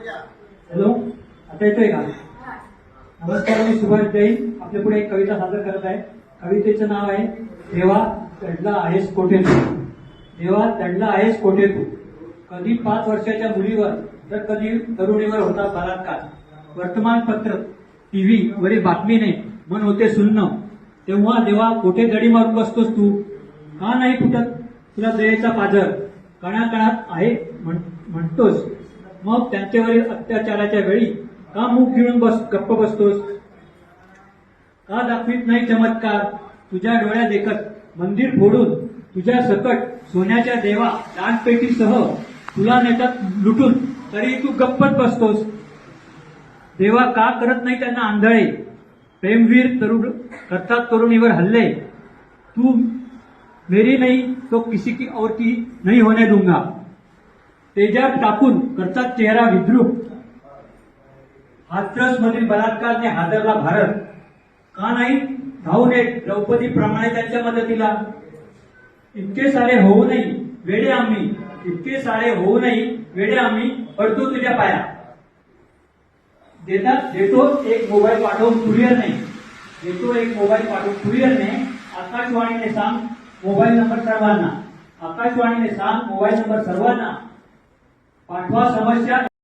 Hello? आता येतोय का? नमस्कार मी सुभाष जैन. आपल्या पुढे एक कविता सादर करत आहे. कवितेचं नाव आहे देवा चढला आहेस कोठे तू? देवा चढला आहेस कोठे तू? कधी पाच वर्षाच्या मुलीवर तर कधी तरुणीवर होता बलात्कार. वर्तमानपत्र टीव्ही वरील बातमीने मन होते सुन्न. तेव्हा देवा कोठे दडी मारून बसतोस तू? का नाही फुटत? तुला दयेचा पाजर. कणाकणात आहे म्हण- म्हणतोस. मग त्यांच्यावरील अत्याचाराच्या वेळी का मुख गिळून बस गप्प बसतोस? का दाखवीत नाही चमत्कार? तुझ्या डोळ्या देखत मंदिर फोडून तुझ्या सकट सोन्याच्या देवा दानपेटीसह तुला नेतात लुटून तरी तू गप्पच बसतोस. देवा का करत नाही त्यांना आंधळे? प्रेमवीर तरुण करतात तरुणीवर हल्ले. तू मेरी नहीं तो किसी की और की नहीं होने दूंगा. तेजात टाकून करतात चेहरा विद्रूप. हाथरस मधील बलात्कारने हादरला भारत. का नाही? धावून येत. द्रौपदी प्रमाणे त्यांच्या मदतीला. इतके सारे होऊ होऊनही वेडे आम्ही. इतके सारे होऊ होऊनही वेडे आम्ही. पडतो तुझ्या पाया. देतात देतो एक मोबाईल पाठवून कुरिअरने देतो एक मोबाईल पाठवून कुरिअरने आकाशवाणीने सांग मोबाईल नंबर सर्वांना. आकाशवाणीने सांग मोबाईल नंबर सर्वांना. पाठवा समस्या.